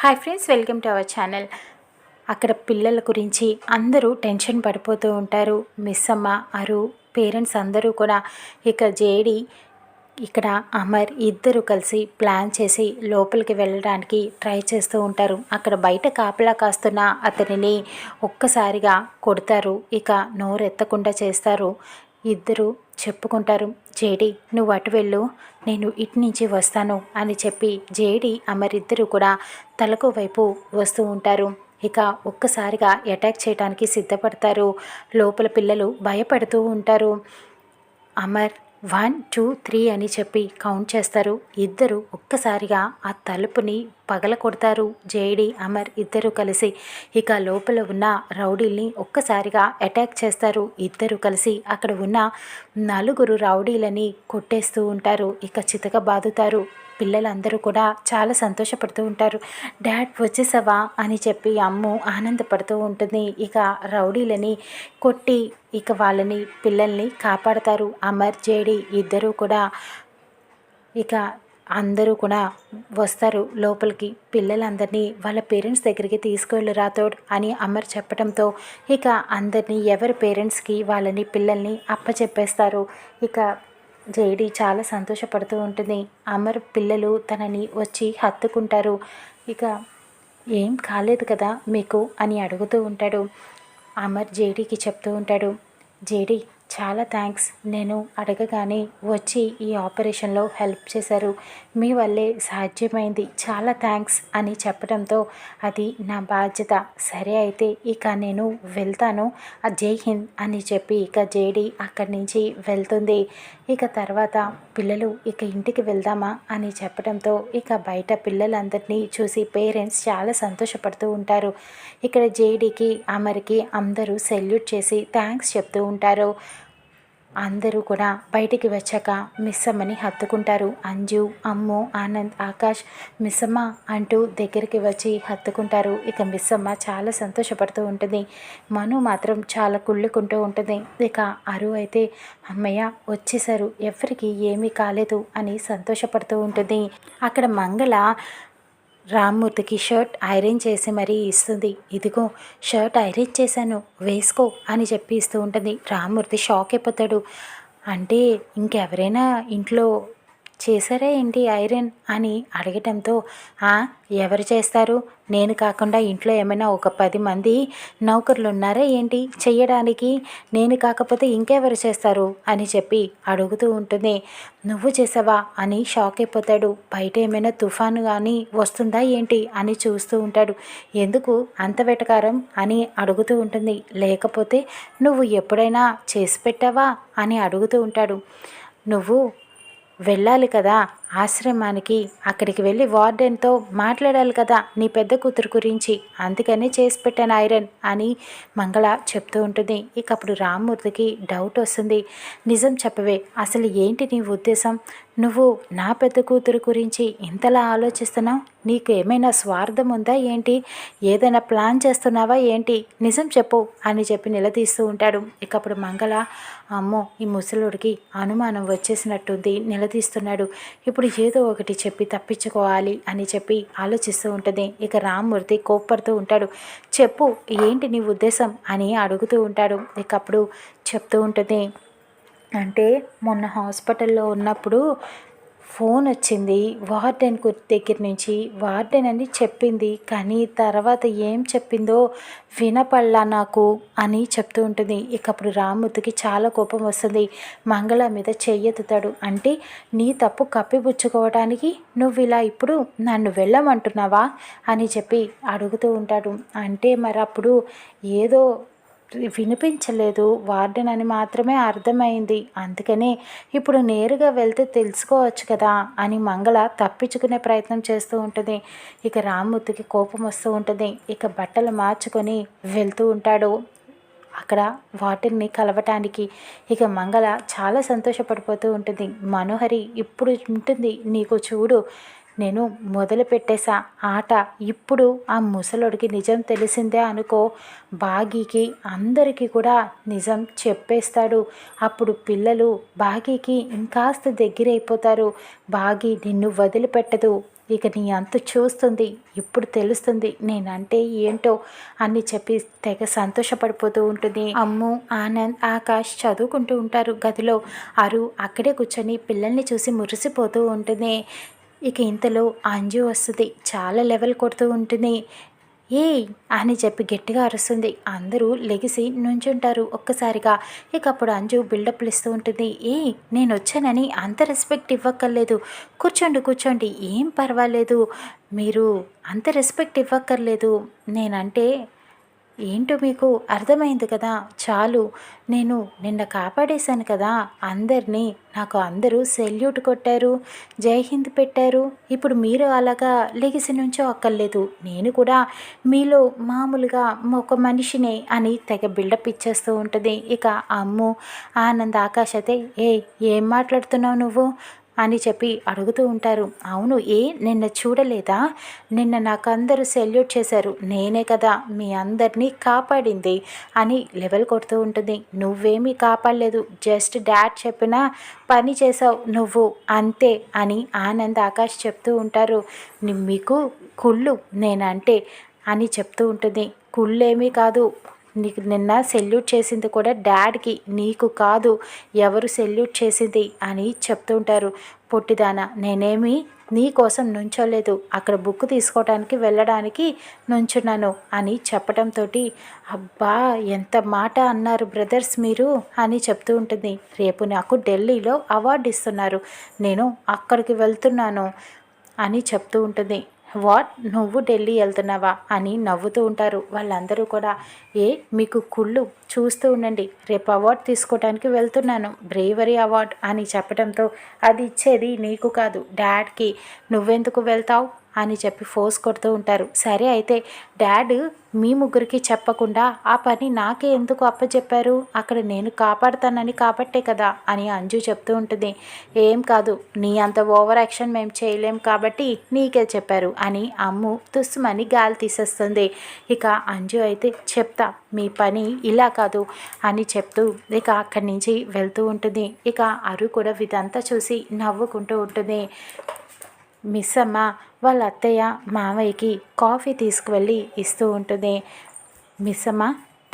Hi friends welcome to our channel. అక్కడ పిల్లల గురించి అందరూ టెన్షన్ పడిపోతూ ఉంటారు. మిస్ అమ్మ అరు పేరెంట్స్ అందరూ కూడా ఇక జేడి ఇక్కడ అమర్ ఇద్దరు కలిసి ప్లాన్ చేసి లోపలికి వెళ్ళడానికి ట్రై చేస్తూ ఉంటారు. అక్కడ బయట కాపలా కాస్తున్న అతనిని ఒక్కసారిగా కొడతారు. ఇక నోరెత్తకుండా చేస్తారు. ఇద్దరు చెప్పుకుంటారు జేడి నువ్వు అటు వెళ్ళు నేను ఇటు నుంచి వస్తాను అని చెప్పి జేడి అమరిద్దరు కూడా తలకు వైపు వస్తూ ఉంటారు. ఇక ఒక్కసారిగా అటాక్ చేయడానికి సిద్ధపడతారు. లోపల పిల్లలు భయపడుతూ ఉంటారు. అమర్ వన్ టూ త్రీ అని చెప్పి కౌంట్ చేస్తారు. ఇద్దరు ఒక్కసారిగా ఆ తలుపుని పగల కొడతారు జేడి అమర్ ఇద్దరు కలిసి ఇక లోపల ఉన్న రౌడీల్ని ఒక్కసారిగా అటాక్ చేస్తారు. ఇద్దరు కలిసి అక్కడ ఉన్న నలుగురు రౌడీలని కొట్టేస్తూ ఉంటారు. ఇక చితక బాదుతారు. పిల్లలందరూ కూడా చాలా సంతోషపడుతూ ఉంటారు. డాడ్ వచ్చేసావా? అని చెప్పి అమ్ము ఆనందపడుతూ ఉంటుంది. ఇక రౌడీలని కొట్టి ఇక వాళ్ళని పిల్లల్ని కాపాడతారు. అమర్ జేడి ఇద్దరూ కూడా ఇక అందరూ కూడా వస్తారు లోపలికి. పిల్లలందరినీ వాళ్ళ పేరెంట్స్ దగ్గరికి తీసుకువెళ్ళు రాతోడ్ అని అమర్ చెప్పడంతో ఇక అందరినీ ఎవరి పేరెంట్స్కి వాళ్ళని పిల్లల్ని అప్పచెప్పేస్తారు. ఇక జేడి చాలా సంతోషపడుతూ ఉంటుంది. అమర్ పిల్లలు తనని వచ్చి హత్తుకుంటారు. ఇక ఏం కాలేదు కదా మీకు అని అడుగుతూ ఉంటాడు. అమర్ జేడీకి చెప్తూ ఉంటాడు. జేడీ చాలా థ్యాంక్స్ నేను అడగగానే వచ్చి ఈ ఆపరేషన్లో హెల్ప్ చేశారు. మీ వల్లే సాధ్యమైంది. చాలా థ్యాంక్స్ అని చెప్పడంతో అది నా బాధ్యత. సరే అయితే ఇక నేను వెళ్తాను. జై హింద్ అని చెప్పి ఇక జేడి అక్కడి నుంచి వెళ్తుంది. ఇక తర్వాత పిల్లలు ఇక ఇంటికి వెళ్దామా అని చెప్పడంతో ఇక బయట పిల్లలందరినీ చూసి పేరెంట్స్ చాలా సంతోషపడుతూ ఉంటారు. ఇక్కడ జేడీకి అమర్కి అందరూ సెల్యూట్ చేసి థ్యాంక్స్ చెప్తూ ఉంటారు. అందరూ కూడా బయటికి వచ్చాక మిస్సమ్మని హత్తుకుంటారు. అంజు అమ్ము ఆనంద్ ఆకాష్ మిస్సమ్మ అంటూ దగ్గరికి వచ్చి హత్తుకుంటారు. ఇక మిస్సమ్మ చాలా సంతోషపడుతూ ఉంటుంది. మను మాత్రం చాలా కుళ్ళుకుంటూ ఉంటుంది. ఇక అరు అయితే అమ్మయ్య వచ్చేసారు ఎవరికి ఏమీ కాలేదు అని సంతోషపడుతూ ఉంటుంది. అక్కడ మంగళ రామ్మూర్తికి షర్ట్ ఐరన్ చేసి మరీ ఇస్తుంది. ఇదిగో షర్ట్ ఐరన్ చేశాను వేసుకో అని చెప్పి ఇస్తూ ఉంటుంది. రామ్మూర్తి షాక్ అయిపోతాడు. అంటే ఇంకెవరైనా ఇంట్లో చేశారా ఏంటి ఐరన్ అని అడగటంతో ఎవరు చేస్తారు? నేను కాకుండా ఇంట్లో ఏమైనా ఒక పది మంది నౌకర్లు ఉన్నారా ఏంటి? చెయ్యడానికి? నేను కాకపోతే ఇంకెవరు చేస్తారు? అని చెప్పి అడుగుతూ ఉంటుంది. నువ్వు చేసావా? అని షాక్ అయిపోతాడు. బయట ఏమైనా తుఫాను కానీ వస్తుందా ఏంటి? అని చూస్తూ ఉంటాడు. ఎందుకు? అంత వెటకారం? అని అడుగుతూ ఉంటుంది. లేకపోతే నువ్వు ఎప్పుడైనా చేసి పెట్టావా? అని అడుగుతూ ఉంటాడు. నువ్వు వెళ్ళాలి కదా ఆశ్రమానికి అక్కడికి వెళ్ళి వార్డెన్తో మాట్లాడాలి కదా నీ పెద్ద కూతురు గురించి. అందుకనే చేసి పెట్టాను ఐరన్ అని మంగళ చెప్తూ ఉంటుంది. ఇక అప్పుడు రామ్మూర్తికి డౌట్ వస్తుంది. నిజం చెప్పవే అసలు ఏంటి నీ ఉద్దేశం? నువ్వు నా పెద్ద కూతురు గురించి ఇంతలా ఆలోచిస్తున్నావు? నీకు ఏమైనా స్వార్థం ఉందా ఏంటి? ఏదైనా ప్లాన్ చేస్తున్నావా ఏంటి? నిజం చెప్పు అని చెప్పి నిలదీస్తూ ఉంటాడు. ఇక అప్పుడు మంగళ అమ్మో ఈ ముసలుడికి అనుమానం వచ్చేసినట్టుంది. నిలదీస్తున్నాడు. ఇప్పుడు ఏదో ఒకటి చెప్పి తప్పించుకోవాలి అని చెప్పి ఆలోచిస్తూ ఉంటుంది. ఇక రామ్మూర్తి కోప్పడుతూ ఉంటాడు. చెప్పు ఏంటి నీ ఉద్దేశం అని అడుగుతూ ఉంటాడు. ఇక అప్పుడు చెప్తూ ఉంటుంది. అంటే మొన్న హాస్పిటల్లో ఉన్నప్పుడు ఫోన్ వచ్చింది. వార్డెన్ దగ్గర నుంచి వార్డెన్ అని చెప్పింది. కానీ తర్వాత ఏం చెప్పిందో వినపడలా నాకు అని చెప్తూ ఉంటుంది. ఇకప్పుడు రామ్మూర్తికి చాలా కోపం వస్తుంది. మంగళ మీద చెయ్యెత్తుతాడు అంటే నీ తప్పు కప్పిపుచ్చుకోవడానికి నువ్వు ఇలా ఇప్పుడు నన్ను వెళ్ళమంటున్నావా అని చెప్పి అడుగుతూ ఉంటాడు. అంటే మరి అప్పుడు ఏదో వినిపించలేదు. వార్డెన్ అని మాత్రమే అర్థమైంది. అందుకనే ఇప్పుడు నేరుగా వెళ్తే తెలుసుకోవచ్చు కదా అని మంగళ తప్పించుకునే ప్రయత్నం చేస్తూ ఉంటుంది. ఇక రామ్మూర్తికి కోపం వస్తూ ఉంటుంది. ఇక బట్టలు మార్చుకొని వెళ్తూ ఉంటాడు అక్కడ వాటిని కలవటానికి. ఇక మంగళ చాలా సంతోషపడిపోతూ ఉంటుంది. మనోహరి ఇప్పుడు ఉంటుంది. నీకు చూడు. నేను మొదలు పెట్టేసా ఆట. ఇప్పుడు ఆ ముసలుడికి నిజం తెలిసిందే అనుకో బాగీకి అందరికీ కూడా నిజం చెప్పేస్తాడు. అప్పుడు పిల్లలు బాగీకి ఇంకాస్త దగ్గరైపోతారు. బాగీ నిన్ను వదిలిపెట్టదు. ఇక నీ అంత చూస్తుంది. ఇప్పుడు తెలుస్తుంది నేనంటే ఏంటో అని చెప్పి తెగ సంతోషపడిపోతూ ఉంటుంది. అమ్ము ఆనంద్ ఆకాష్ చదువుకుంటూ ఉంటారు గదిలో. అరు అక్కడే కూర్చొని పిల్లల్ని చూసి మురిసిపోతూ ఉంటుంది. ఇక ఇంతలో అంజు వస్తుంది. చాలా లెవెల్ కొడుతూ ఉంటుంది. ఏ అని చెప్పి గట్టిగా అరుస్తుంది. అందరూ లెగిసి నుంచుంటారు ఒక్కసారిగా. ఇక అప్పుడు అంజు బిల్డప్లు ఇస్తూ ఉంటుంది. ఏ నేను వచ్చానని అంత రెస్పెక్ట్ ఇవ్వక్కర్లేదు. కూర్చోండి కూర్చోండి. ఏం పర్వాలేదు. మీరు అంత రెస్పెక్ట్ ఇవ్వక్కర్లేదు. నేనంటే ఏంటో మీకు అర్థమైంది కదా. చాలు. నేను నిన్న కాపాడేశాను కదా. అందరినీ. నాకు అందరూ సెల్యూట్ కొట్టారు. జై హింద్ పెట్టారు. ఇప్పుడు మీరు అలాగా లెగిసి నుంచో అక్కర్లేదు. నేను కూడా మీలో మామూలుగా ఒక మనిషిని అని తెగ బిల్డప్ ఇచ్చేస్తూ ఉంటుంది. ఇక అమ్ము ఆనంద్ ఆకాశ్ అయితే ఏ ఏం మాట్లాడుతున్నావు నువ్వు? అని చెప్పి అడుగుతూ ఉంటారు. అవును ఏ? నిన్న చూడలేదా? నిన్న నాకు అందరూ సెల్యూట్ చేశారు. నేనే కదా మీ అందరినీ కాపాడింది అని లెవెల్ కొడుతూ ఉంటుంది. నువ్వేమీ కాపాడలేదు. జస్ట్ డాడ్ చెప్పిన పని చేసావు నువ్వు అంతే అని ఆనంద్ ఆకాష్ చెప్తూ ఉంటారు. మీకు కుళ్ళు నేనంటే అని చెప్తూ ఉంటుంది. కుళ్ళేమీ కాదు నీకు నిన్న సెల్యూట్ చేసింది కూడా డాడ్కి నీకు కాదు ఎవరు సెల్యూట్ చేసింది అని చెప్తుంటారు పొట్టిదాన నేనేమి నీ కోసం నుంచోలేదు. అక్కడ బుక్ తీసుకోవడానికి వెళ్ళడానికి నుంచున్నాను అని చెప్పడంతో అబ్బా ఎంత మాట అన్నారు బ్రదర్స్ మీరు అని చెప్తూ ఉంటుంది. రేపు నాకు ఢిల్లీలో అవార్డు ఇస్తున్నారు. నేను అక్కడికి వెళ్తున్నాను అని చెప్తూ ఉంటుంది. వాట్? నువ్వు ఢిల్లీ వెళ్తున్నావా? అని నవ్వుతూ ఉంటారు వాళ్ళందరూ కూడా. ఏ మీకు కుళ్ళు? చూస్తూ ఉండండి. రేపు అవార్డు తీసుకోవడానికి వెళ్తున్నాను. బ్రేవరీ అవార్డ్ అని చెప్పడంతో అది ఇచ్చేది నీకు కాదు డాడ్కి. నువ్వెందుకు వెళ్తావు? అని చెప్పి ఫోర్స్ కొడుతూ ఉంటారు. సరే అయితే డాడ్ మీ ముగ్గురికి చెప్పకుండా ఆ పని నాకే ఎందుకు అప్పచెప్పారు అక్కడ నేను కాపాడుతానని కాబట్టే కదా అని అంజు చెప్తూ ఉంటుంది. ఏం కాదు నీ అంత ఓవర్ యాక్షన్ మేము చేయలేం కాబట్టి నీకే చెప్పారు అని అమ్ము తుస్సుమని గాలి తీసేస్తుంది. ఇక అంజు అయితే చెప్తా మీ పని ఇలా కాదు అని చెప్తూ ఇక అక్కడి నుంచి వెళ్తూ ఉంటుంది. ఇక అరు కూడా ఇదంతా చూసి నవ్వుకుంటూ ఉంటుంది. మిస్ అమ్మ వాళ్ళ అత్తయ్య మావయ్యకి కాఫీ తీసుకువెళ్ళి ఇస్తూ ఉంటుంది. మిస్ అమ్మ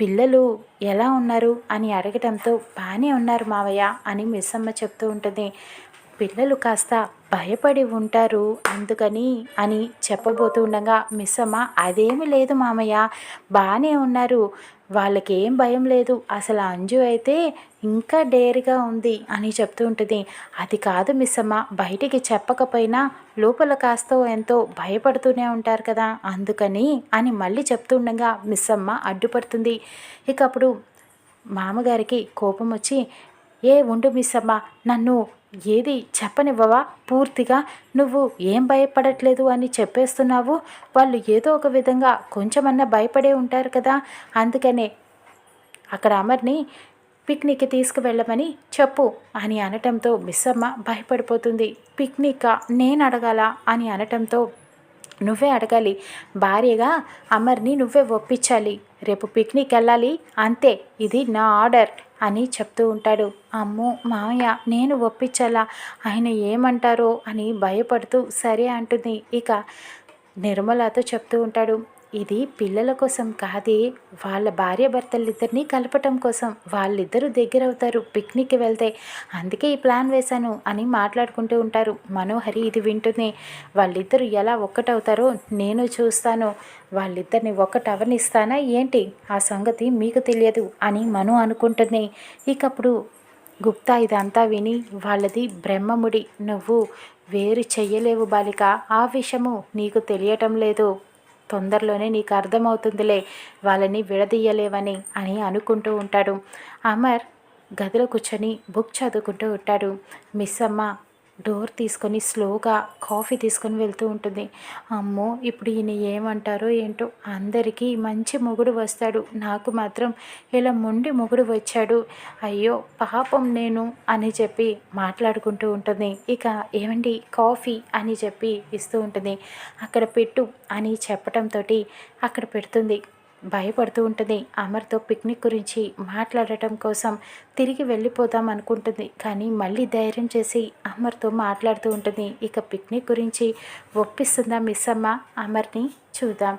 పిల్లలు ఎలా ఉన్నారు? అని అడగటంతో బాగానే ఉన్నారు మావయ్య అని మిస్ అమ్మ చెప్తూ ఉంటుంది. పిల్లలు కాస్త భయపడి ఉంటారు. అందుకని అని చెప్పబోతూ ఉండగా మిస్ అమ్మ అదేమి లేదు మామయ్య. బాగానే ఉన్నారు. వాళ్ళకి ఏం భయం లేదు. అసలు అంజు అయితే ఇంకా డేర్గా ఉంది అని చెప్తూ ఉంటుంది. అది కాదు మిస్ అమ్మ బయటికి చెప్పకపోయినా లోపల కాస్త ఎంతో భయపడుతూనే ఉంటారు కదా. అందుకని అని మళ్ళీ చెప్తుండగా మిస్ అమ్మ అడ్డుపడుతుంది. ఇక అప్పుడు మామగారికి కోపం వచ్చి ఏ ఉండు మిస్ అమ్మ నన్ను ఏది చెప్పనివ్వవా? పూర్తిగా నువ్వు ఏం భయపడట్లేదు అని చెప్పేస్తున్నావు? వాళ్ళు ఏదో ఒక విధంగా కొంచెమన్నా భయపడే ఉంటారు కదా? అందుకనే అక్కడ అమర్ని పిక్నిక్కి తీసుకువెళ్ళమని చెప్పు అని అనటంతో మిస్సమ్మ భయపడిపోతుంది. పిక్నిక్ నేను అడగాల? అని అనటంతో నువ్వే అడగాలి. భార్యగా అమర్ని నువ్వే ఒప్పించాలి. రేపు పిక్నిక్ వెళ్ళాలి అంతే. ఇది నా ఆర్డర్. అని చెప్తూ ఉంటాడు. అమ్మో మామయ్య నేను ఒప్పించాలా. ఆయన ఏమంటారో అని భయపడుతూ సరే అంటుంది. ఇక నిర్మలతో చెప్తూ ఉంటాడు. ఇది పిల్లల కోసం కాదే వాళ్ళ భార్య భర్తలిద్దరినీ కలపటం కోసం వాళ్ళిద్దరూ దగ్గర అవుతారు పిక్నిక్కి వెళ్తే. అందుకే ఈ ప్లాన్ వేశాను అని మాట్లాడుకుంటూ ఉంటారు. మనోహరి ఇది వింటుంది. వాళ్ళిద్దరూ ఎలా ఒక్కటవుతారో నేను చూస్తాను. వాళ్ళిద్దరిని ఒక్కటవనిస్తానా ఏంటి? ఆ సంగతి మీకు తెలియదు అని మను అనుకుంటుంది. ఇకప్పుడు గుప్తా ఇదంతా విని వాళ్ళది బ్రహ్మముడి. నువ్వు వేరు చెయ్యలేవు బాలిక. ఆ విషయము నీకు తెలియటం లేదు. తొందరలోనే నీకు అర్థమవుతుందిలే వాళ్ళని విడదీయలేవని అని అనుకుంటూ ఉంటాడు. అమర్ గదిలో కూర్చొని బుక్ చదువుకుంటూ ఉంటాడు. మిస్ అమ్మ డోర్ తీసుకొని స్లోగా కాఫీ తీసుకొని వెళ్తూ ఉంటుంది. అమ్మో ఇప్పుడు ఈయన ఏమంటారో ఏంటో? అందరికీ మంచి మొగుడు వస్తాడు. నాకు మాత్రం ఇలా మొండి మొగుడు వచ్చాడు. అయ్యో పాపం నేను అని చెప్పి మాట్లాడుకుంటూ ఉంటుంది. ఇక ఏమండి? కాఫీ అని చెప్పి ఇస్తూ ఉంటుంది. అక్కడ పెట్టు అని చెప్పటంతో అక్కడ పెడుతుంది. భయపడుతూ ఉంటుంది. అమర్తో పిక్నిక్ గురించి మాట్లాడటం కోసం తిరిగి వెళ్ళిపోదాం అనుకుంటుంది. కానీ మళ్ళీ ధైర్యం చేసి అమర్తో మాట్లాడుతూ ఉంటుంది. ఇక పిక్నిక్ గురించి ఒప్పిస్తుందా మిస్ అమ్మ? అమర్ని చూద్దాం.